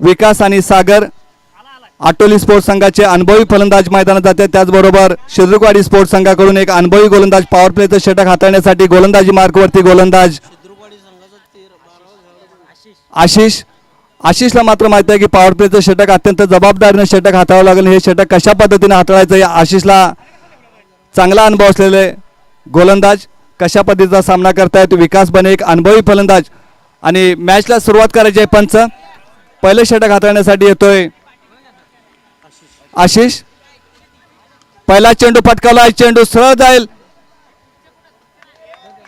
विकास आणि सागर आटोली स्पोर्ट्स संघाचे अनुभवी फलंदाज मैदानात जाते. त्याचबरोबर शिद्रुकवाडी स्पोर्ट्स संघाकडून एक अनुभवी गोलंदाज पॉवर प्लेचं षटक हाताळण्यासाठी गोलंदाजी मार्कवरती गोलंदाज आशिष. आशिषला मात्र माहिती आहे की पॉवर प्लेचं षटक अत्यंत जबाबदारीनं षटक हाताळावं लागेल. हे षटक कशा पद्धतीने हाताळायचं या आशिषला चांगला अनुभव असलेले गोलंदाज कशा पद्धतीचा सामना करतायत? विकास बने एक अनुभवी फलंदाज आणि मॅचला सुरुवात करायची आहे पंच. पहिलं षटक हाताळण्यासाठी येतोय आशिष. पहिला चेंडू पटकावला चेंडू सरळ जाईल.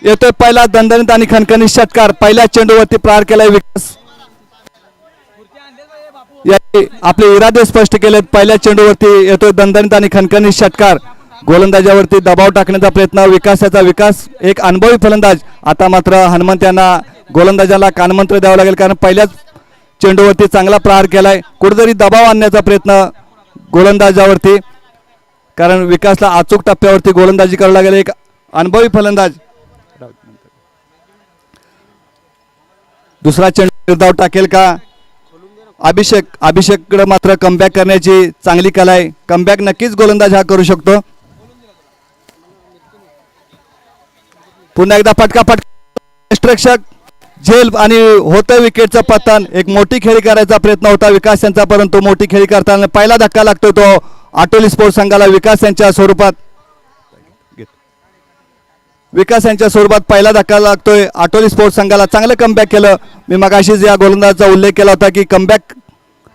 येतोय पहिला दणदणीत आणि खणखणीत षटकार. पहिल्या चेंडूवरती प्रहार केलाय विकास. आपले इरादे स्पष्ट केलेत पहिल्या चेंडूवरती येतोय दणदणीत आणि खणखणीत षटकार. गोलंदाजावरती दबाव टाकण्याचा प्रयत्न विकासाचा विकास एक अनुभवी फलंदाज. आता मात्र हनुमंत यांना गोलंदाजाला कानमंत्र द्यावं लागेल कारण पहिल्याच चेंडूवरती चांगला प्रहार केलाय. कुठेतरी दबाव आणण्याचा प्रयत्न गोलंदाजावरती कारण विकासला अचूक टप्प्यावरती गोलंदाजी करावं लागेल. एक अनुभवी फलंदाज. दुसरा चेंडू टाकेल का? अभिषेक अभिषेककडे मात्र कमबॅक करण्याची चांगली कला आहे. कमबॅक नक्कीच गोलंदाज हा करू शकतो. पुन्हा एकदा फटका फटका रक्षक. झेल आणि होतं विकेटचं पतन. एक मोठी खेळी करायचा प्रयत्न होता विकास यांचा परंतु मोठी खेळी करताना पहिला धक्का लागतो तो आटोली स्पोर्ट्स संघाला विकास यांच्या स्वरूपात. विकास यांच्या स्वरूपात पहिला धक्का लागतोय. आटोली स्पोर्ट्स संघाला चांगलं कमबॅक केलं. मी मगाशीच या गोलंदाजचा उल्लेख केला होता की कमबॅक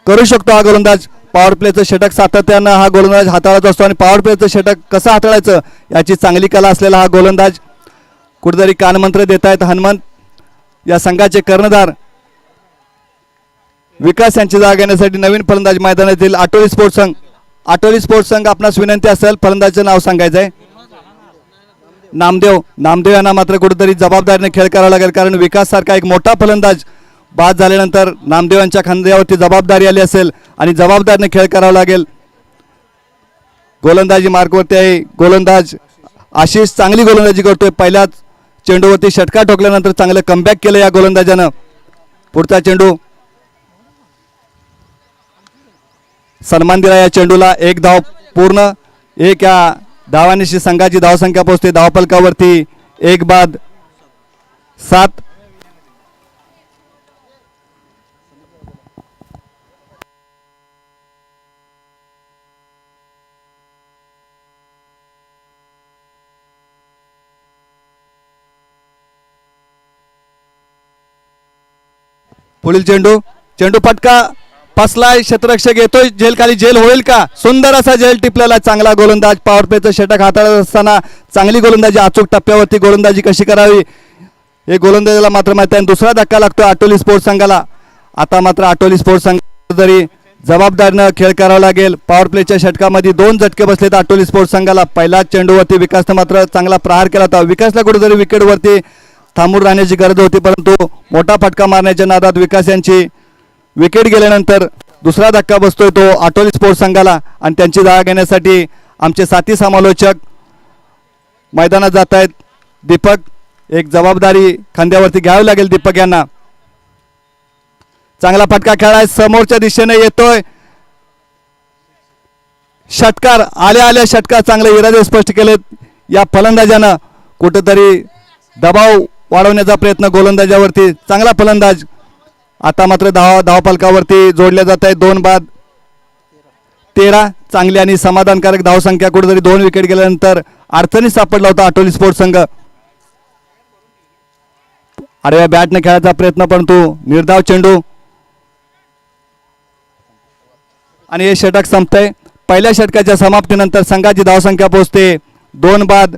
करू शकतो हा गोलंदाज. पॉवर प्लेचं षटक सातत्यानं हा गोलंदाज हाताळत असतो आणि पॉवर प्लेचं षटक कसं हाताळायचं याची चांगली कला असलेला हा गोलंदाज. कुठेतरी कानमंत्र देत आहेत हनुमंत. या संघाचे कर्णधार विकास यांची जागा घेण्यासाठी नवीन फलंदाज मैदानात येतील आटोली स्पोर्ट्स संघ आटोली स्पोर्ट्स संघ आपणास विनंती असेल फलंदाजचं नाव सांगायचं आहे नामदेव नामदेव यांना मात्र कुठेतरी जबाबदारीने खेळ करावा लागेल कारण विकास सारखा एक मोठा फलंदाज बाद झाल्यानंतर नामदेव यांच्या खांद्यावरती जबाबदारी आली असेल आणि जबाबदारीने खेळ करावा लागेल. गोलंदाजी मार्गवरती आहे. गोलंदाज आशिष चांगली गोलंदाजी करतोय. पहिल्याच चेंडूवरती षटका ठोकल्यानंतर चांगलं कमबॅक केलं या गोलंदाजानं. पुढचा चेंडू. सन्मान दिला या चेंडूला. एक धाव पूर्ण. एक या धावानिशी संघाची धावसंख्या पोहोचते. धावफलकावरती एक बाद सात. पुढील चेंडू चेंडू फटका. फसलाय क्षेत्ररक्षक येतोय जेल खाली. झेल होईल का? सुंदर असा झेल टिपलेला चांगला गोलंदाज पॉवर प्लेचं षटक हाताळत असताना चांगली गोलंदाजी अचूक टप्प्यावरती गोलंदाजी कशी करावी? हे गोलंदाजीला मात्र माहिती आहे आणि दुसरा धक्का लागतो आटोली स्पोर्ट्स संघाला. आता मात्र आटोली स्पोर्ट्स संघ तरी जबाबदारीनं खेळ करावा लागेल पॉवर प्लेच्या षटकामध्ये दोन झटके बसलेत आटोली स्पोर्ट्स संघाला. पहिला चेंडूवरती विकासनं मात्र चांगला प्रहार केला होता. विकासला कुठेतरी विकेटवरती थांबून राहण्याची गरज होती परंतु मोठा फटका मारण्याच्या नादात विकास यांची विकेट गेल्यानंतर दुसरा धक्का बसतोय तो आटोली स्पोर्ट्स संघाला आणि त्यांची जागा घेण्यासाठी आमचे साथी समालोचक मैदानात जात आहेत दीपक एक जबाबदारी खांद्यावरती घ्यावी लागेल दीपक यांना. चांगला फटका खेळाय समोरच्या दिशेने येतोय. षटकार आल्या आल्या षटकार चांगले इरादे स्पष्ट केलेत. या फलंदाजानं कुठंतरी दबाव वाढवण्याचा प्रयत्न गोलंदाजावरती चांगला फलंदाज. आता मात्र धाव धावपालकावरती जोडल्या जात आहे दोन बाद. तेरा चांगली आणि समाधानकारक धावसंख्या कुठेतरी दोन विकेट गेल्यानंतर अडचणीत सापडला होता अटोली स्पोर्ट्स संघ. अरे या बॅटने खेळायचा प्रयत्न परंतु निर्धाव चेंडू. आणि हे षटक संपतंय. पहिल्या षटकाच्या समाप्तीनंतर संघाची धावसंख्या पोहोचते. दोन बाद.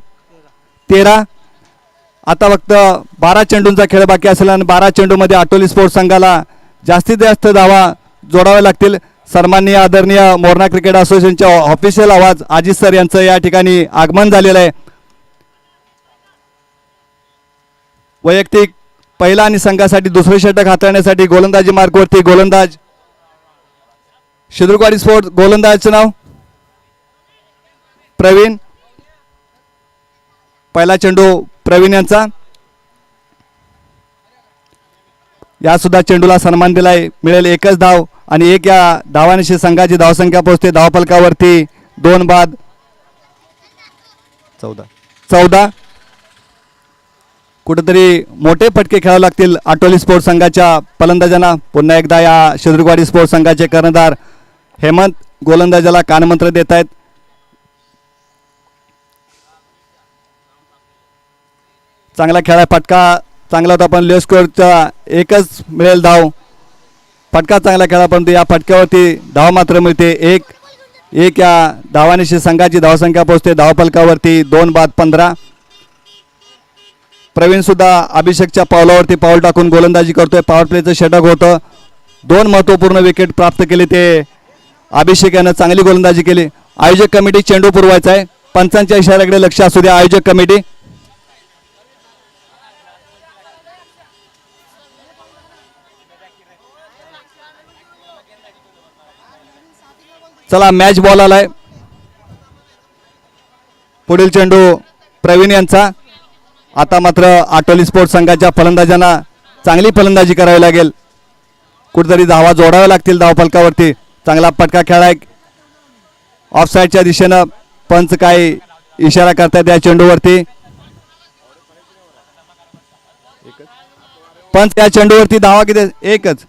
तेरा आता फक्त बारा चेंडूंचा खेळ बाकी असेल आणि बारा चेंडूमध्ये आटोली स्पोर्ट्स संघाला जास्तीत जास्त धावा जोडाव्या लागतील. सन्माननीय आदरणीय मोरणा क्रिकेट असोसिएशनच्या ऑफिशियल आवाज अजित सर यांचं या ठिकाणी आगमन झालेलं आहे. वैयक्तिक पहिला आणि संघासाठी दुसरे षटक हाताळण्यासाठी गोलंदाजी मार्गवरती गोलंदाज. शिद्रुकवाडी स्पोर्ट गोलंदाजचं नाव. प्रवीण. पहिला चेंडू प्रवीण यांचा. या सुद्धा चेंडूला सन्मान दिलाय. मिळेल एकच धाव आणि एक या धावानिशी संघाची धावसंख्या पोहोचते. धावफलकावरती दोन बाद. चौदा. चौदा. कुठेतरी मोठे फटके खेळावे लागतील आटोली स्पोर्ट्स संघाच्या फलंदाजांना. पुन्हा एकदा या शिद्रुगवाडी स्पोर्ट्स संघाचे कर्णधार हेमंत गोलंदाजाला कानमंत्र देत आहेत चांगला खेळा फटका चांगला होता पण लेस स्क्वेअरचा एकच मिळेल धाव. फटका चांगला खेळा परंतु या फटक्यावरती धाव मात्र मिळते. एक एक या धावानिशी संघाची धावसंख्या पोहोचते. धावफलकावरती दोन बाद पंधरा. प्रवीण सुद्धा अभिषेकच्या पावलावरती पाऊल टाकून गोलंदाजी करतोय. पॉवर प्लेचं षटक होतं. दोन महत्त्वपूर्ण विकेट प्राप्त केले ते अभिषेक यानं चांगली गोलंदाजी केली. आयोजक कमिटी चेंडू पुरवायचा आहे. पंचांच्या इशाऱ्याकडे लक्ष असू द्या. आयोजक कमिटी चला मॅच बॉल आलाय. पुढील चेंडू प्रवीण यांचा. आता मात्र आटोली स्पोर्ट्स संघाच्या फलंदाजांना चांगली फलंदाजी करावी लागेल. कुठेतरी धावा जोडाव्या लागतील धावफलकावरती चांगला पटका खेळाय ऑफसाईडच्या दिशेनं पंच काही इशारा करतायत या चेंडूवरती. पंच या चेंडूवरती धावा किती? एकच.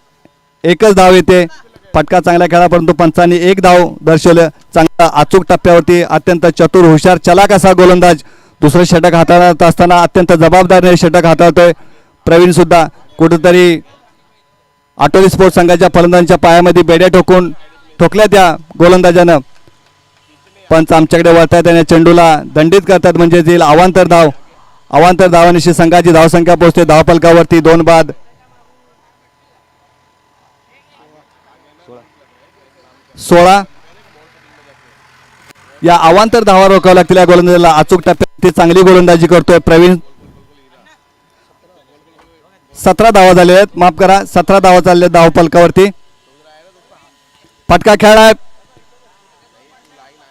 एकच धाव येते. फटका चांगला खेळा परंतु पंचांनी एक धाव दर्शवलं. चांगला अचूक टप्प्यावरती अत्यंत चतुर हुशार चलाक असा गोलंदाज. दुसरं षटक हाताळत असताना अत्यंत जबाबदारीने षटक हाताळतोय. प्रवीण सुद्धा कुठेतरी आटोली स्पोर्ट्स संघाच्या फलंदाजांच्या पायामध्ये बेड्या ठोकून ठोकल्या त्या गोलंदाजानं. पंच आमच्याकडे वळतायत आणि चेंडूला दंडित करतात म्हणजे येईल अवांतर धाव. अवांतर धावानिशी संघाची धावसंख्या पोहोचते. धावफलकावरती दोन बाद सोळा. या अवांतर धावा रोखाव्या लागतील या गोलंदाजाला. अचूक टप्प्यात ती चांगली गोलंदाजी करतोय प्रवीण. सतरा धावा झालेल्या आहेत. माफ करा सतरा धावा चालल्या धाव पलकावरती. फटका खेळाय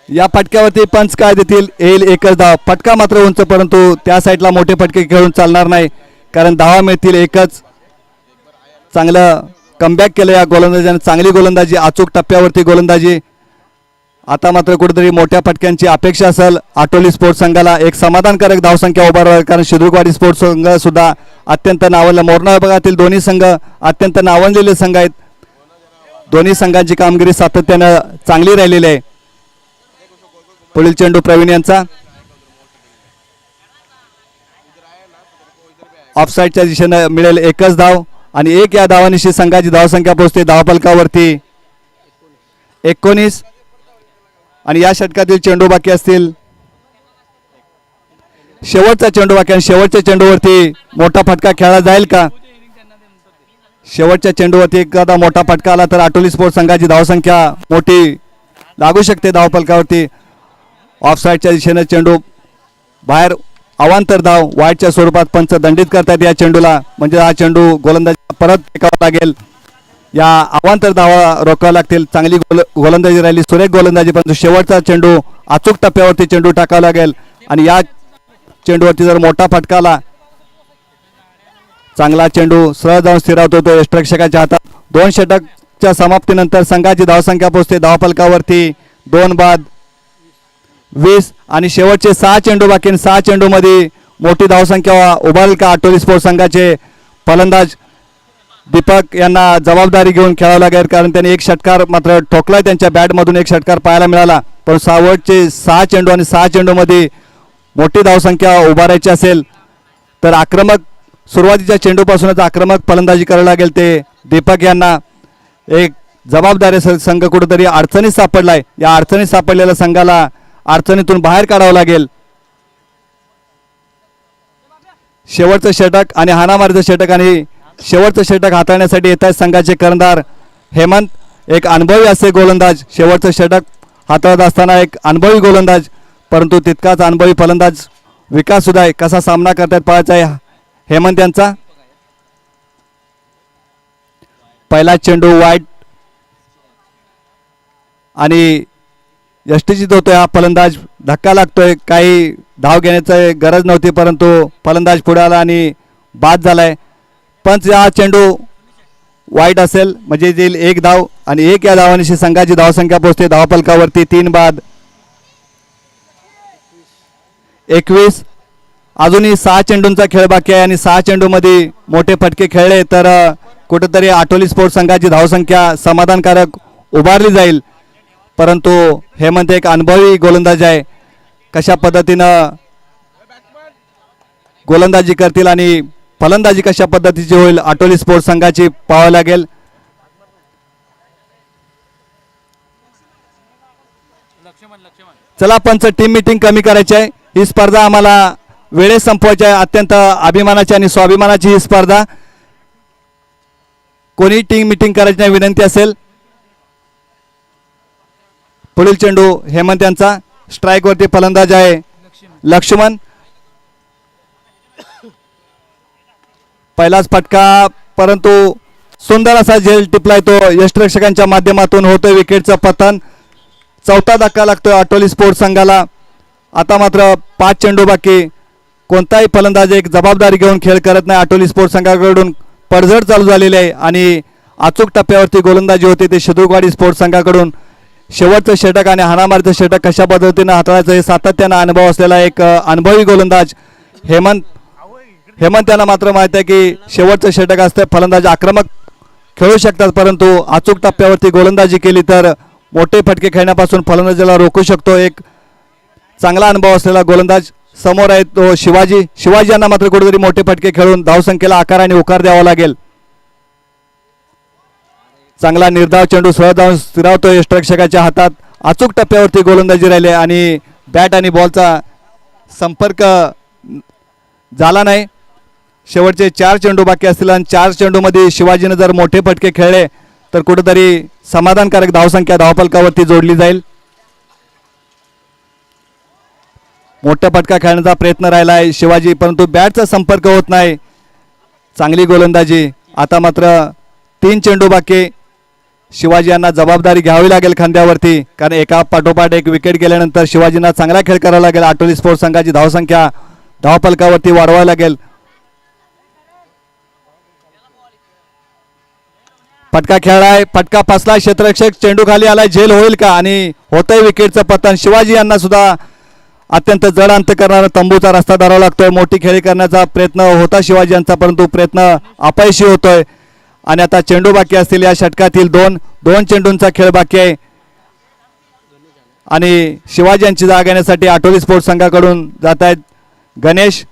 या फटक्यावरती पंच काय देतील येईल एकच धाव. फटका मात्र उंच परंतु त्या साईडला मोठे फटके खेळून चालणार नाही. कारण धावा मिळतील एकच. चांगलं कमबॅक केलं या गोलंदाजाने. चांगली गोलंदाजी अचूक टप्प्यावरती गोलंदाजी. आता मात्र कुठेतरी मोठ्या फटक्यांची अपेक्षा असेल. आटोली स्पोर्ट्स संघाला एक समाधानकारक धावसंख्या उभारावी कारण शिद्रुकवाडी स्पोर्ट्स संघ सुद्धा अत्यंत नावडला. मोरणा विभागातील दोन्ही संघ अत्यंत नावंजलेले संघ आहेत. दोन्ही संघांची कामगिरी सातत्यानं चांगली राहिलेली आहे. पुढील चेंडू प्रवीण यांचा. ऑफसाईडच्या दिशेनं मिळेल एकच धाव. आणि एक या धावानिशी संघाची धावसंख्या पोहोचते धावफलकावरती एकोणीस. आणि या षटकातील चेंडू बाकी असतील. शेवटचा चेंडू बाकी आणि शेवटच्या चेंडूवरती मोठा फटका खेळला जाईल का? शेवटच्या चेंडूवरती एखादा मोठा फटका आला तर आटोली स्पोर्ट संघाची धावसंख्या मोठी लागू शकते धावफलकावरती ऑफसाईडच्या दिशेनं चेंडू बाहेर अवांतर धाव वाईटच्या स्वरूपात पंच दंडित करतात या चेंडूला. म्हणजे हा चेंडू गोलंदाजी परत फेकावा लागेल. या अवांतर धावा रोखाव्या लागतील. चांगली गोल गोलंदाजी राहिली. सुरेख गोलंदाजी परंतु शेवटचा चेंडू अचूक टप्प्यावरती चेंडू टाकावा लागेल. आणि या चेंडूवरती जर मोठा फटका आला चांगला चेंडू सरळ जाऊन स्थिरावतो तो यष्टरक्षकाच्या हातात. दोन षटकच्या समाप्तीनंतर संघाची धावसंख्या पोहोचते. धावफलकावरती दोन बाद वीस आणि शेवटचे सहा चेंडू बाकी आणि सहा चेंडूमध्ये मोठी धावसंख्या उभारेल का आटोली स्पोर्ट्स संघाचे फलंदाज दीपक यांना जबाबदारी घेऊन खेळावं लागेल कारण त्यांनी एक षटकार मात्र ठोकला त्यांच्या बॅटमधून एक षटकार पाहायला मिळाला. पण सावटचे सहा चेंडू आणि सहा चेंडूमध्ये मोठी धावसंख्या उभारायची असेल तर आक्रमक सुरुवातीच्या चेंडूपासूनच आक्रमक फलंदाजी करावी लागेल ते दीपक यांना. एक जबाबदारी संघ कुठेतरी अडचणीत सापडलाय. या अडचणीत सापडलेल्या संघाला अडचणीतून बाहेर काढावं लागेल. शेवटचं षटक आणि हाणामारीचं षटक आणि शेवटचं षटक हाताळण्यासाठी येत आहेत संघाचे कर्णधार हेमंत एक अनुभवी असे गोलंदाज. शेवटचं षटक हाताळत असताना एक अनुभवी गोलंदाज परंतु तितकाच अनुभवी फलंदाज विकास सुद्धा आहे कसा सामना करतात पाहायचा आहे. हेमंत यांचा. पहिला चेंडू वाईट आणि यष्टीचित होतोय हा फलंदाज धक्का लागतोय. काही धाव घेण्याची गरज नव्हती परंतु फलंदाज पुढे आला आणि बाद झालाय. पंच हा चेंडू वाईट असेल म्हणजे येईल एक धाव आणि एक या धावानिशी संघाची धावसंख्या पोहोचते. धावफलकावरती तीन बाद. एकवीस. अजूनही सहा चेंडूंचा खेळ बाकी आहे आणि सहा चेंडूमध्ये मोठे फटके खेळले तर कुठंतरी कुठेतरी आटोली स्पोर्ट्स संघाची धावसंख्या समाधानकारक उभारली जाईल. परंतु हेमंत एक अनुभवी गोलंदाज आहे. कशा पद्धतीनं गोलंदाजी करतील आणि फलंदाजी कशा पद्धतीची होईल आटोली स्पोर्ट्स संघाची पाहावं लागेल. चला पंच टीम मिटिंग कमी करायची आहे. ही स्पर्धा आम्हाला वेळेस संपवायची आहे. अत्यंत अभिमानाची आणि स्वाभिमानाची ही स्पर्धा. कोणी टीम मिटिंग करायची नाही विनंती असेल. पुढील चेंडू हेमंत यांचा. स्ट्राईक वरती फलंदाज आहे लक्ष्मण. पहिलाच फटका परंतु सुंदर असा झेल टिपलाय तो यष्टरक्षकांच्या माध्यमातून होतोय विकेटचं पतन. चौथा धक्का लागतोय आटोली स्पोर्ट्स संघाला. आता मात्र पाच चेंडू बाकी. कोणताही फलंदाज एक जबाबदारी घेऊन खेळ करत नाही. आटोली स्पोर्ट्स संघाकडून पडझड चालू झालेली आहे. आणि अचूक टप्प्यावरती गोलंदाजी होते ते शत्रुवाडी स्पोर्ट्स संघाकडून. शेवटचं षटक आणि हाणामारीचं षटक कशा पद्धतीनं हाताळायचं हे सातत्यानं अनुभव असलेला एक अनुभवी गोलंदाज हेमंत हेमंत यांना मात्र माहिती आहे की शेवटचं षटक असतं. फलंदाज आक्रमक खेळू शकतात परंतु अचूक टप्प्यावरती गोलंदाजी केली तर मोठे फटके खेळण्यापासून फलंदाजाला रोखू शकतो. एक चांगला अनुभव असलेला गोलंदाज समोर आहे तो शिवाजी. शिवाजी यांना मात्र कुठेतरी मोठे फटके खेळून धावसंख्येला आकार आणि उकार द्यावा लागेल. चांगला निर्धाव चेंडू सहज जाऊन स्थिरावतोय. यष्टरक्षकाच्या हातात अचूक टप्प्यावरती गोलंदाजी राहिली आणि बॅट आणि बॉलचा संपर्क झाला नाही. शेवटचे चार चेंडू बाकी असतील आणि चार चेंडूमध्ये शिवाजीनं जर मोठे फटके खेळले तर कुठेतरी समाधानकारक धावसंख्या धावफलकावरती जोडली जाईल. मोठा फटका खेळण्याचा प्रयत्न राहिला आहे शिवाजी परंतु बॅटचा संपर्क होत नाही. चांगली गोलंदाजी. आता मात्र तीन चेंडू बाकी. शिवाजी यांना जबाबदारी घ्यावी लागेल खांद्यावरती. कारण एका पाठोपाठ एक विकेट गेल्यानंतर शिवाजींना चांगला खेळ करावा लागेल. आटोली स्पोर्ट्स संघाची धावसंख्या धावपलकावरती वाढवावी लागेल. फटका खेळलाय फटका फसला क्षेत्ररक्षक. चेंडू खाली आलाय. झेल होईल का? आणि होतंय विकेटचं पतन. शिवाजी यांना सुद्धा अत्यंत जड अंत करणारा तंबूचा रस्ता धरावा लागतोय. मोठी खेळी करण्याचा प्रयत्न होता शिवाजी यांचा परंतु प्रयत्न अपयशी होतोय. आणि आता चेंडू बाकी असतील या षटकातील दोन दोन चेंडूंचा खेळ बाकी आहे. आणि शिवाजी यांची जागा घेण्यासाठी आठवली स्पोर्ट्स संघाकडून जात आहेत गणेश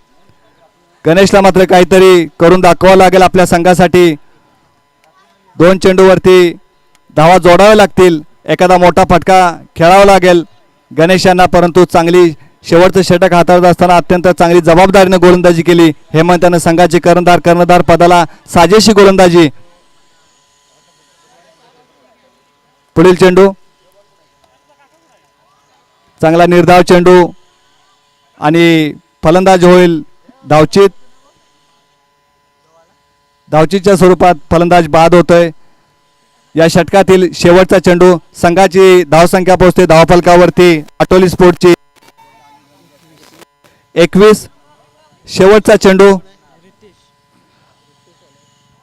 गणेशला मात्र काहीतरी करून दाखवावं लागेल आपल्या संघासाठी. दोन चेंडूवरती धावा जोडाव्या लागतील. एखादा मोठा फटका खेळावा लागेल. गणेश यांना परंतु चांगली शेवटचं षटक हाताळत असताना अत्यंत चांगली जबाबदारीनं गोलंदाजी केली. हेमंत यानं संघाची कर्णधार कर्णधार पदाला साजेशी गोलंदाजी. पुढील चेंडू. चांगला निर्धाव चेंडू. आणि फलंदाज होईल धावचित. धावचीच्या स्वरूपात फलंदाज बाद होतोय. या षटकातील शेवटचा चेंडू संघाची धावसंख्या पोहोचते धावफलकावरती. आटोली स्पोर्टची एकवीस. शेवटचा चेंडू.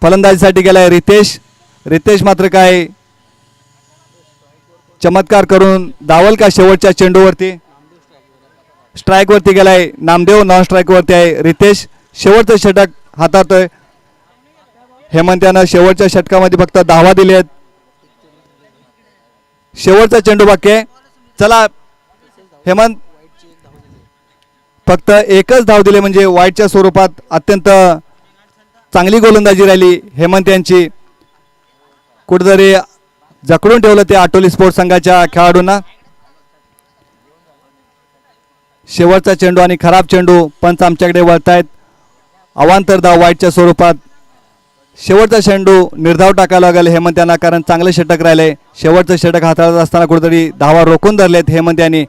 फलंदाजीसाठी गेलाय रितेश. रितेश मात्र काय चमत्कार करून दावल का शेवटच्या चेंडूवरती? स्ट्राईकवरती गेलाय. नामदेव नॉन स्ट्राईकवरती आहे रितेश. शेवटचं षटक हाताळतोय हेमंत यानं शेवटच्या षटकामध्ये फक्त धावा दिले आहेत शेवटचा चेंडू बाकी चला हेमंत. फक्त एकच धाव दिले म्हणजे वाईटच्या स्वरूपात अत्यंत चांगली गोलंदाजी राहिली हेमंत यांची. कुठेतरी जकडून ठेवलं ते आटोली स्पोर्ट्स संघाच्या खेळाडूंना. शेवटचा चेंडू आणि खराब चेंडू पंच आमच्याकडे वळतायत. अवांतर धाव वाईटच्या स्वरूपात. शेवटचा चेंडू निर्धाव टाकायला लागेल हेमंत यांना कारण चांगलं षटक राहिले. शेवटचं षटक हाताळत असताना कुठेतरी धावा रोखून धरलेत हेमंत यांनी.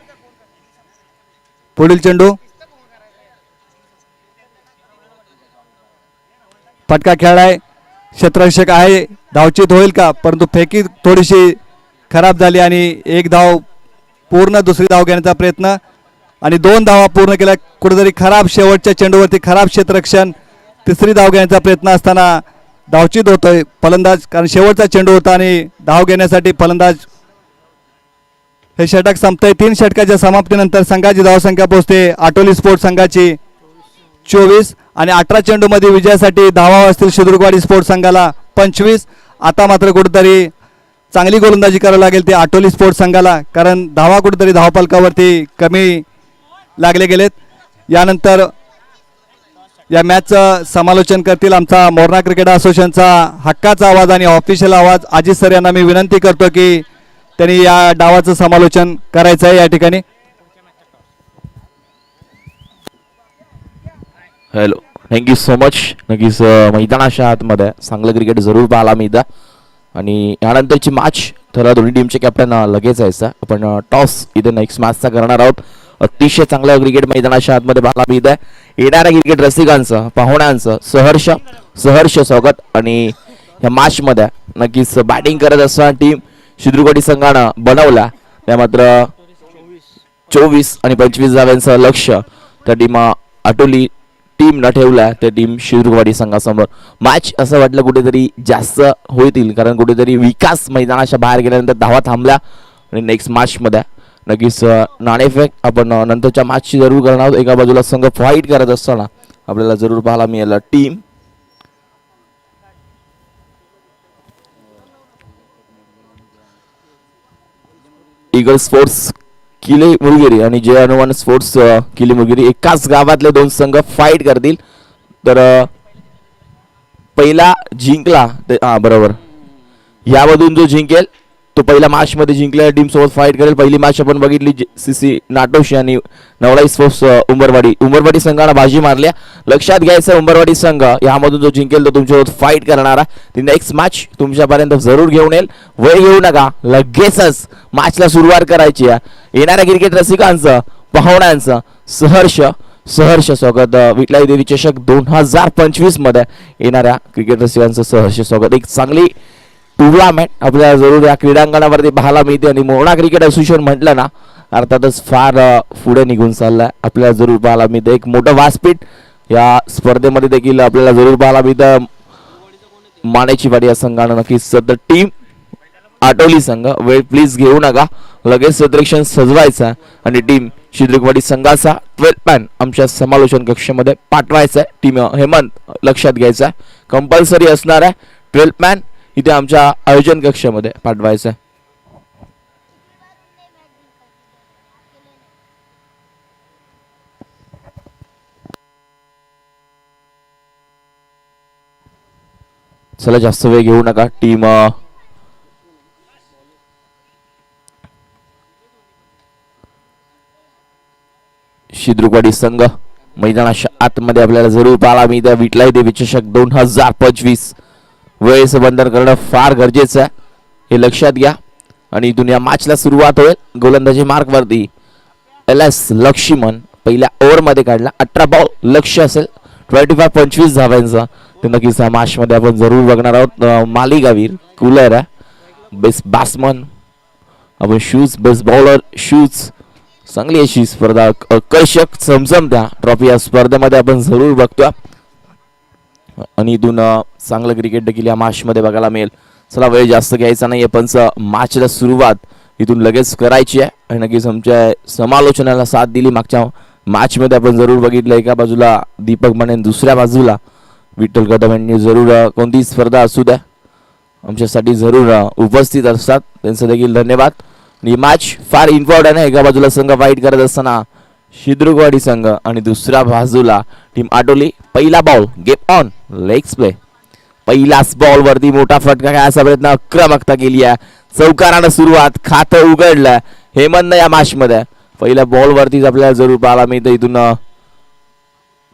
पुढील चेंडू. फटका खेळलाय. क्षेत्ररक्षक आहे. धावचित होईल का? परंतु फेकी थोडीशी खराब झाली आणि एक धाव पूर्ण दुसरी धाव घेण्याचा प्रयत्न. आणि दोन धावा पूर्ण केल्या कुठेतरी खराब शेवटच्या चेंडूवरती खराब क्षेत्ररक्षण तिसरी धाव घेण्याचा प्रयत्न असताना धावचित होतोय फलंदाज. कारण शेवटचा चेंडू होता आणि धाव घेण्यासाठी फलंदाज हे षटक संपतंय. तीन षटकाच्या समाप्तीनंतर संघाची धावसंख्या पोहोचते. आटोली स्पोर्ट्स संघाची चोवीस. आणि अठरा चेंडूमध्ये विजयासाठी धावा असतील शिदुर्गवाडी स्पोर्ट्स संघाला पंचवीस. आता मात्र कुठेतरी चांगली गोलंदाजी करावी लागेल ते आटोली स्पोर्ट्स संघाला कारण धावा कुठेतरी धावपालकावरती कमी लागले गेलेत. यानंतर या मॅचचं समालोचन करतील आमचा मोरणा क्रिकेट असोसिएशनचा हक्काचा आवाज आणि ऑफिशियल आवाज. अजित सर यांना मी विनंती करतो की त्यांनी या डावाचं समालोचन करायचं आहे या ठिकाणी. हॅलो थँक्यू सो मच नक्कीच मैदानाच्या आतमध्ये चांगलं क्रिकेट जरूर पाहिला मी इथं आणि यानंतरची मॅच ठरला दोन्ही टीमचे कॅप्टन लगेच यायचं. आपण टॉस इथे नेक्स्ट मॅचचा करणार आहोत. अतिशय चांगलं क्रिकेट मैदानाच्या आतमध्ये पाहायला मिळत आहे येणाऱ्या क्रिकेट रसिकांचं पाहुण्यांचं सहर्ष सहर्ष स्वागत. आणि या मॅचमध्ये नक्कीच बॅटिंग करत असताना टीम शिद्रुगडी संघानं बनवला. त्या मात्र चोवीस आणि पंचवीस धाव्यांचं लक्ष त्या टीम आटोली टीम न ठेवला त्या टीम शिवरुगवाडी संघासमोर. मॅच असं वाटलं कुठेतरी जास्त होतील कारण कुठेतरी विकास मैदानाच्या बाहेर गेल्यानंतर धावा थांबल्या. आणि नेक्स्ट मॅचमध्ये नक्कीच नाणेफेक. आपण नंतरच्या मॅचची जरूर करणार आहोत. एका बाजूला संघ फाईट करत असताना आपल्याला जरूर पाहायला मिळालं. टीम इगल स्पोर्ट्स किले मुलगिरी आणि जय हनुमान स्पोर्ट्स किले मुलगिरी. एकाच गावातले दोन संघ फाईट करतील. तर पहिला जिंकला ते हा बरोबर. यामधून जो जिंकेल तो पहिल्या मॅचमध्ये जिंकलेल्या टीमसोबत फाईट करेल. पहिली मॅच आपण बघितली सी सी नाटोशी आणि नवलाई स्पोर्ट्स उंबरवाडी. उंबरवाडी संघानं बाजी मारल्या लक्षात घ्यायचं उंबरवाडी संघ यामधून जो जिंकेल तो तुमच्यासोबत फाईट करणारा ती नेक्स्ट मॅच तुमच्यापर्यंत जरूर घेऊन येईल. वेळ घेऊ नका. लगेचच मॅचला सुरुवात करायची आहे. येणाऱ्या क्रिकेट रसिकांचं पाहुण्यांचं सहर्ष सहर्ष स्वागत. विटलाई देवी चषक दोन हजार पंचवीसमध्ये येणाऱ्या क्रिकेट रसिकांचं सहर्ष स्वागत. एक चांगली टुर्नामेंट आपल्याला जरूर या क्रीडांगणावरती पाहायला मिळते. आणि मोरणा क्रिकेट असोसिएशन म्हटलं ना अर्थातच फार पुढे निघून चाललं आहे आपल्याला जरूर पाहायला मिळतं. एक मोठं व्यासपीठ या स्पर्धेमध्ये देखील आपल्याला जरूर पाहायला मिळतं. मानेची वाडी या संघानं नक्कीच सध्या टीम आठवली संघ. वेळ प्लीज घेऊ नका. लगेच सदरेक्षण सजवायचा आणि टीम शिद्रुकवाडी संघाचा ट्वेल्थ मॅन आमच्या समालोचन कक्षामध्ये पाठवायचा आहे. टीम हेमंत लक्षात घ्यायचा आहे. कंपल्सरी असणार आहे. ट्वेल्थ मॅन इथे आमच्या आयोजन कक्षामध्ये पाठवायचं आहे चला जास्त वेळ घेऊ नका टीम शिद्रुकवाडी संघ मैदानाच्या आतमध्ये आपल्याला जरूर पाला मी त्या विटलाई देवी चषक दोन हजार पंचवीस. वेळेचं बंधन करणं फार गरजेचं आहे. हे लक्षात घ्या. आणि इथून या मॅचला सुरुवात होईल. गोलंदाजी मार्कवरती एल एस लक्ष्मण पहिल्या ओव्हरमध्ये काढला. अठरा बॉल लक्ष असेल. ट्वेंटी फाय पंचवीस धाव्यांचा ते नक्कीच या मॅचमध्ये आपण जरूर बघणार आहोत. मालिकावीर कुलर आहे. बेस्ट बॅट्समन आपण शूज बेस्ट बॉलर शूज चांगली अशी स्पर्धा. आकर्षक चमचमत्या. ट्रॉफी या स्पर्धेमध्ये आपण जरूर बघतोय. आणि इथून चांगलं क्रिकेट देखील या मॅचमध्ये बघायला मिळेल. चला वेळ जास्त घ्यायचा नाही आहे पण मॅचला सुरुवात इथून लगेच करायची आहे. आणि नक्कीच आमच्या समालोचनाला साथ दिली. मागच्या मॅचमध्ये आपण जरूर बघितलं. एका बाजूला दीपक माने दुसऱ्या बाजूला विठ्ठल कदम यांनी जरूर कोणतीही स्पर्धा असू द्या. आमच्यासाठी जरूर उपस्थित असतात. त्यांचं देखील धन्यवाद. आणि मॅच फार इम्पॉर्टंट आहे. एका बाजूला संघ फाईट करत असताना शिद्रुकवाडी संघ आणि दुसऱ्या बाजूला टीम आटोली. पहिला ball gap on legs play पहिलाच बॉल वरती मोठा फटका खेळायचा प्रयत्न आक्रमकता केली आहे. चौकारानं सुरुवात खातं उघडलं. हेमंत या मॅच मध्ये. पहिल्या बॉल वरतीच आपल्याला जरूर पाहायला मिळतं. इथून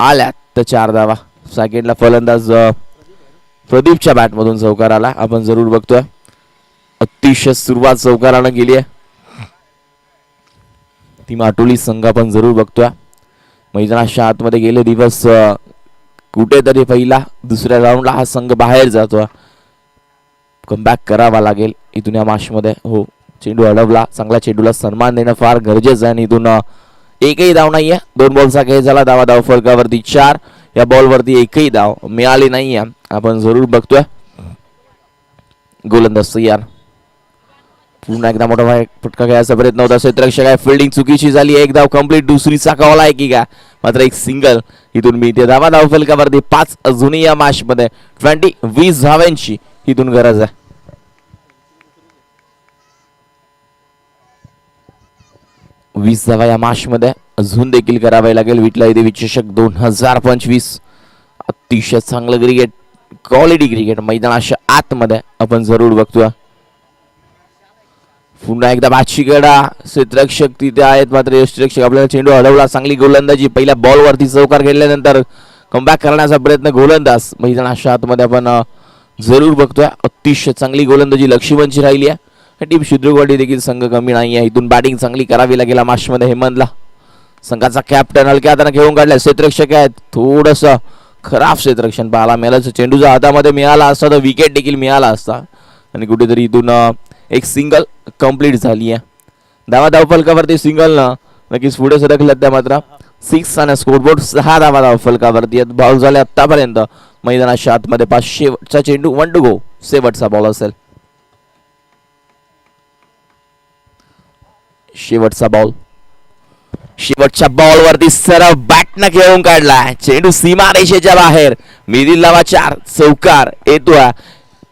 आल्यात. तर चार धावा. सेकंडला फलंदाज प्रदीपच्या बॅटमधून चौकार आला आपण जरूर बघतोय. अतिशय सुरुवात चौकारानं केली आहे. ती माटोली संघ आपण जरूर बघतोय. मैदानाच्या आतमध्ये गेले दिवस कुठेतरी पहिला दुसऱ्या राऊंडला हा संघ बाहेर जातो. कमबॅक करावा लागेल इथून या माशमध्ये हो चेंडू अडवला. चांगला चेंडूला सन्मान देणं फार गरजेचं आहे आणि इथून एकही धाव आहे दोन बॉलचा खेळ झाला. धावा धाव फरकावरती चार. या बॉलवरती एकही धाव मिळाली नाही आहे आपण जरूर बघतोय. गोलंदाज तयार. पुन्हा एकदा मोठा भाई फटका घ्यायचा प्रयत्न होता क्षेत्ररक्षक आहे फिल्डिंग चुकीची झाली एक धाव कंप्लीट दुसरीचा कॉल आहे की का? मात्र एक सिंगल इथून मी ते धावा धाव फलकावरती पाच अजूनही या मॅच मध्ये ट्वेंटी वीस धाव्यांची इथून गरज आहे. वीस धावा या मॅच मध्ये अजून देखील करावे लागेल. विटला इथे चषक दोन हजार पंचवीस. अतिशय चांगलं क्रिकेट क्वालिटी क्रिकेट मैदानाच्या आतमध्ये आपण जरूर बघतोय. पुन्हा एकदा बादशी क्षेत्ररक्षक तिथे आहेत मात्र यष्टीरक्षक आपल्याला चेंडू हलवला चांगली गोलंदाजी. पहिल्या बॉलवरती चौकार खेळल्यानंतर कमबॅक करण्याचा प्रयत्न गोलंदाज. मैदानाच्या आतमध्ये आपण जरूर बघतोय. अतिशय चांगली गोलंदाजी लक्ष्मणची राहिली आहे. टीम शुद्रवाडी देखील संघ कमी नाही आहे. इथून बॅटिंग चांगली करावी लागेल माशमध्ये हेमंतला. संघाचा कॅप्टन हलक्या हाताने खेळून काढला क्षेत्ररक्षक आहेत. थोडस खराब क्षेत्ररक्षण पाहायला मिळालं. चेंडूचा हातामध्ये मिळाला असता तर विकेट देखील मिळाला असता. आणि कुठेतरी इथून एक सिंगल कंप्लीट झाली आहे. धावा धाव फलकावरती सिंगल न. नक्कीच पुढे सरकल्यात त्या मात्र. सिक्स आणि स्कोरबोर्ड सहा धावा धाव फलकावरती आहेत. बॉल झाले आत्तापर्यंत मैदानाच्या आतमध्ये पाच शेवटचा चेंडू वन टू गो शेवटचा बॉल असेल. शेवटचा बॉल शेवटच्या बॉलवरती सरळ बॅटनं खेळून काढला. चेंडू सीमा रेषेच्या बाहेर. मिडिल लावा चार चौकार. येतोय.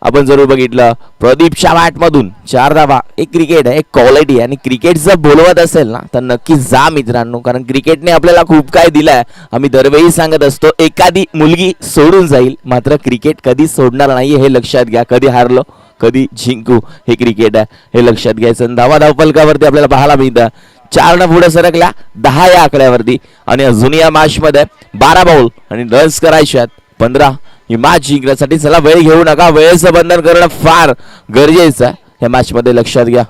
आपण जरूर बघितलं. प्रदीपच्या बॅट मधून चार धावा एक क्रिकेट आहे एक क्वालिटी आहे. आणि क्रिकेट जर बोलवत असेल ना तर नक्की जा मित्रांनो. कारण क्रिकेटने आपल्याला खूप काय दिलंय. आम्ही दरवेळी सांगत असतो एखादी मुलगी सोडून जाईल मात्र क्रिकेट कधी सोडणार नाही हे लक्षात घ्या. कधी हारलो कधी जिंकू हे क्रिकेट आहे. हे लक्षात घ्यायचं. धावा धावपलकावरती आपल्याला पाहायला मिळतं. चार न पुढे सरकल्या दहा या आकड्यावरती. आणि अजून या मॅच मध्ये बारा बॉल आणि रन्स करायच्या आहेत. पंधरा ही मॅच जिंकण्यासाठी चला वेळ घेऊ नका. वेळेचं बंधन करणं फार गरजेचं आहे. या मॅच मध्ये लक्षात घ्या.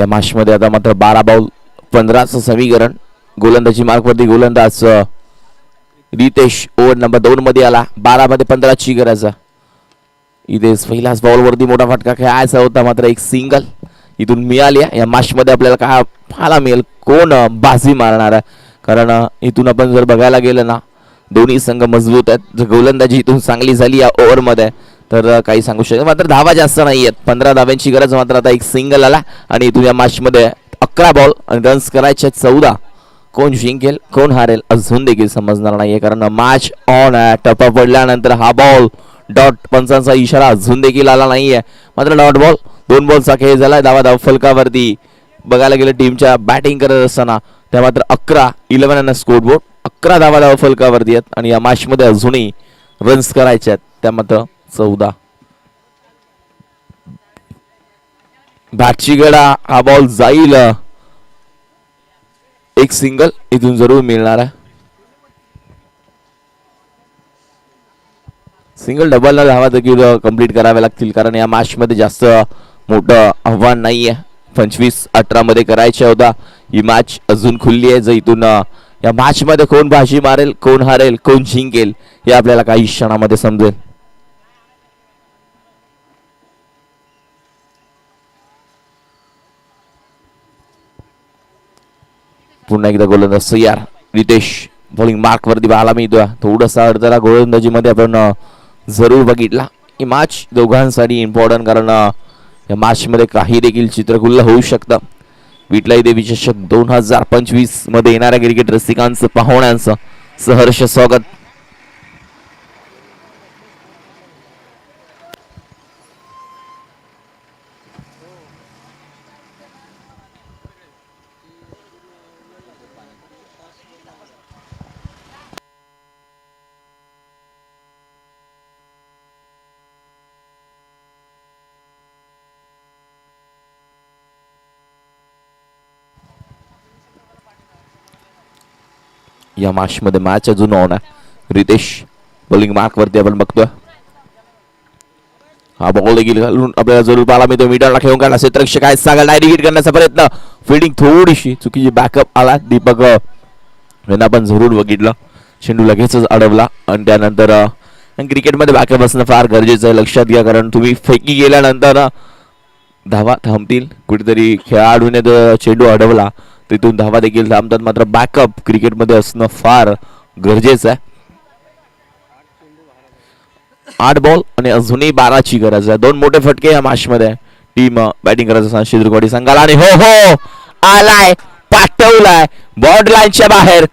या मॅचमध्ये आता मात्र बारा बॉल पंधराचं समीकरण. गोलंदाजी मार्कवरती गोलंदाज रितेश ओव्हर नंबर दोन मध्ये आला. बारा मध्ये पंधराची गरज. इथे पहिल्याच बॉलवरती मोठा फटका खेळायचा होता मात्र एक सिंगल इथून मिळाली. या मॅचमध्ये आपल्याला काय पाहायला मिळेल कोण बाजी मारणार. आहे कारण इथून आपण जर बघायला गेलं ना दोन्ही संघ मजबूत आहेत. जर गोलंदाजी इथून चांगली झाली या ओव्हरमध्ये. तर काही सांगू शकत मात्र धावा जास्त नाही आहेत. पंधरा धाव्यांची गरज मात्र आता एक सिंगल आला. आणि इथून या अकरा बॉल आणि रन्स करायचे चौदा. कोण जिंकेल कोण हारेल अजून देखील समजणार नाहीये. कारण मॅच ऑन आहे टप्पा पडल्यानंतर हा बॉल डॉट पंचांचा इशारा अजून देखील आला नाहीये. मात्र डॉट बॉल दोन बॉलचा खेळ झालाय. धावा धाव फलकावरती बघायला गेलं टीमच्या बॅटिंग करत असताना त्या मात्र अकरा इलेव्हन आणि स्कोर बोर्ड अकरा धावा धाव फलकावरती आहेत. आणि या मॅचमध्ये अजूनही रन्स करायचे आहेत. त्या मात्र चौदा. बॅटची गडा हा बॉल जाईल. एक सिंगल इथून जरूर मिळणार आहे. सिंगल डबल न धावा देखील कंप्लीट कराव्या लागतील. कारण या मॅच मध्ये जास्त मोठं आव्हान नाही आहे पंचवीस अठरा मध्ये करायच्या होता. ही मॅच अजून खुलली आहे. जर इथून या मॅच मध्ये कोण भाजी मारेल कोण हारेल कोण जिंकेल हे आपल्याला काही क्षणामध्ये समजेल. पुन्हा एकदा गोलंदाज सय्यार रितेश बॉलिंग मार्क वरती पाहायला मिळतोय थोडासा अडथळा गोलंदाजीमध्ये आपण जरूर बघितला. ही मॅच दोघांसाठी इम्पॉर्टंट कारण या मॅच मध्ये काही देखील चित्रकुल्ल होऊ शकतं. विटलाई देवी चषक दोन हजार पंचवीसमध्ये येणाऱ्या क्रिकेट रसिकांचं पाहुण्यांचं सहर्ष स्वागत. या मॅच मध्ये मॅच अजून ऑन आहे. रितेश बॉलिंग मार्क वरती आपण बघतोय. हा बॉल देखील घालून आपल्याला जरूर पाहायला मिळतो मीटरला खेळून काढला क्षेत्रक्षक आहे सांगा डायरेक्ट करण्याचा प्रयत्न. फिल्डिंग थोडीशी चुकीची बॅकअप आला. दीपक यांना आपण जरूर बघितलं. चेंडू लगेचच अडवला. आणि त्यानंतर क्रिकेटमध्ये बॅकअप असणं फार गरजेचं आहे. लक्षात घ्या कारण तुम्ही फेकी गेल्यानंतर धावा थांबतील. कुठेतरी खेळाडूने जर चेंडू अडवला तिथून धावा देखील थांबतात. मात्र बॅकअप क्रिकेटमध्ये असणं फार गरजेचं आहे. आठ बॉल आणि अजूनही बाराची गरज आहे. दोन मोठे फटके या मॅचमध्ये टीम बॅटिंग करत असताना शिद्रकोडी संघाला. आणि हो हो आलाय पाठवलाय. बॉर्ड लाईनच्या बाहेर.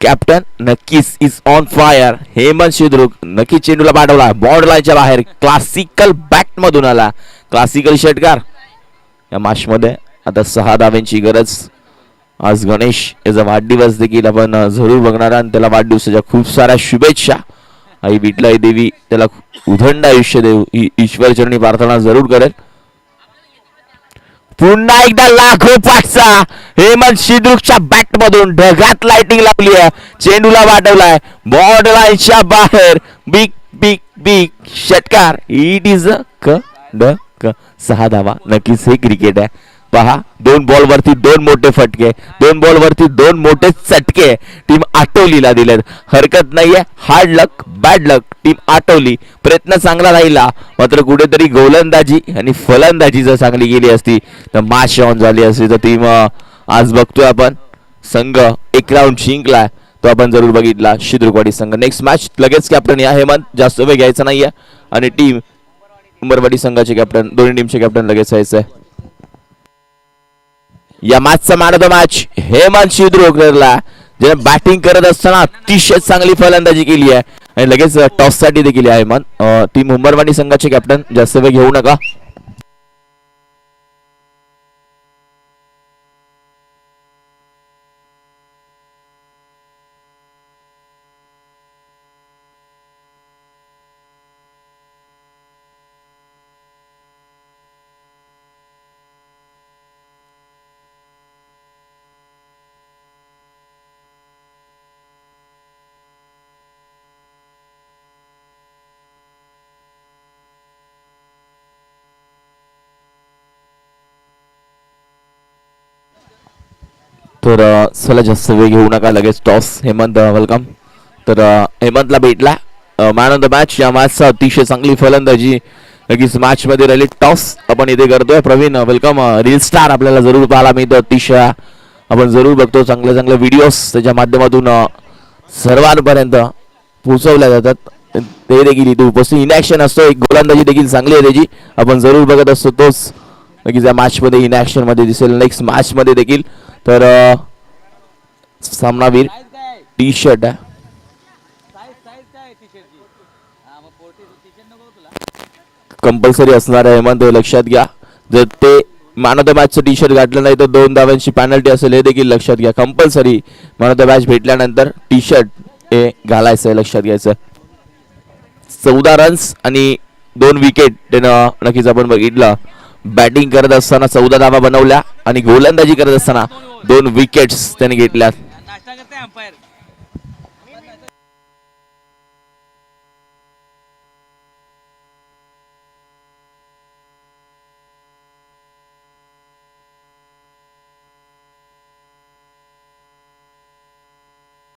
कॅप्टन नक्कीच is on fire Hemant Shidruk नक्कीच चेंडूला पाठवला. बॉर्ड लाईनच्या बाहेर. क्लासिकल बॅट मधून आला. क्लासिकल षटकार या मॅचमध्ये आता सहा धाव्यांची गरज. आज गणेश याचा वाढदिवस देखील आपण जरूर बघणार आणि त्याला वाढदिवसाच्या खूप साऱ्या शुभेच्छा. आई बिटलाई देवी त्याला उधंड आयुष्य देऊ. ईश्वरचरणी प्रार्थना जरूर करेल. पुन्हा एकदा लाखो पाठचा हेमंत शिद्रुकच्या बॅट मधून ढगात लाइटिंग लावली आहे. चेंडूला वाटवलाय बॉर्ड लाईनच्या बाहेर. बिग बिग बिग षटकार इट इज अ क ड क सहा धावा. नक्कीच हे क्रिकेट आहे. पहा दोन बॉल वरती दोन मोठे फटके दोन बॉल वरती दोन मोठे चटके. टीम आटवलीला दिलेत. हरकत नाहीये. Hard luck bad luck team Atwali प्रयत्न चांगला राहिला. मात्र कुठेतरी गोलंदाजी आणि फलंदाजी जर चांगली गेली असती तर माश ऑन झाली असती तर टीम आज बघतोय आपण. संघ एक राऊंड जिंकलाय तो आपण जरूर बघितला. शिद्रुकवाडी संघ. नेक्स्ट मॅच लगेच कॅप्टन या हेमंत. जास्त वेळ घ्यायचा नाहीये. आणि टीम उंबरवाडी संघाचे कॅप्टन दोन्ही टीमचे कॅप्टन लगेच यायचंय. या मॅचचा man of the match Hemant शिद्रोकरला ज्याने बॅटिंग करत असताना अतिशय चांगली फलंदाजी केली आहे. आणि लगेच टॉससाठी देखील आहे हेमंत. टीम उंबरवाडी संघाचे कॅप्टन जास्त वेळ घेऊ नका. तर चला जास्त वेळ घेऊ नका लगेच टॉस हेमंत वेलकम तर हेमंतला भेटला. मॅन ऑफ द मॅच या मॅचचा अतिशय चांगली फलंदाजी लगेच मॅचमध्ये राहिली. टॉस आपण इथे करतोय. प्रवीण वेलकम रील स्टार आपल्याला जरूर पाहायला मिळतं. अतिशय आपण जरूर बघतो. चांगले चांगले व्हिडिओज त्याच्या माध्यमातून सर्वांपर्यंत पोहोचवल्या जातात. ते देखील इथे उपस्थित. इनॅक्शन असतो. एक गोलंदाजी देखील चांगली आहे त्याची. आपण जरूर बघत असतो तोच. नक्कीच या मॅचमध्ये इन ॲक्शनमध्ये दिसेल. नेक्स्ट मॅचमध्ये देखील तर सामनावीर टी शर्ट आहे. कंपल्सरी असणार आहे हेमंत लक्षात घ्या. जर ते मॅन ऑफ द मॅचचं टी शर्ट घातलं नाही तर दोन धावांची पॅनल्टी असेल हे देखील लक्षात घ्या. Compulsory man of the match भेटल्यानंतर टी शर्ट हे घालायचं आहे लक्षात घ्यायचं. चौदा रन्स आणि दोन विकेट त्यानं नक्कीच आपण बघितलं. बॅटिंग करत असताना चौदा धावा बनवल्या आणि गोलंदाजी करत असताना दोन विकेट्स त्याने घेतल्या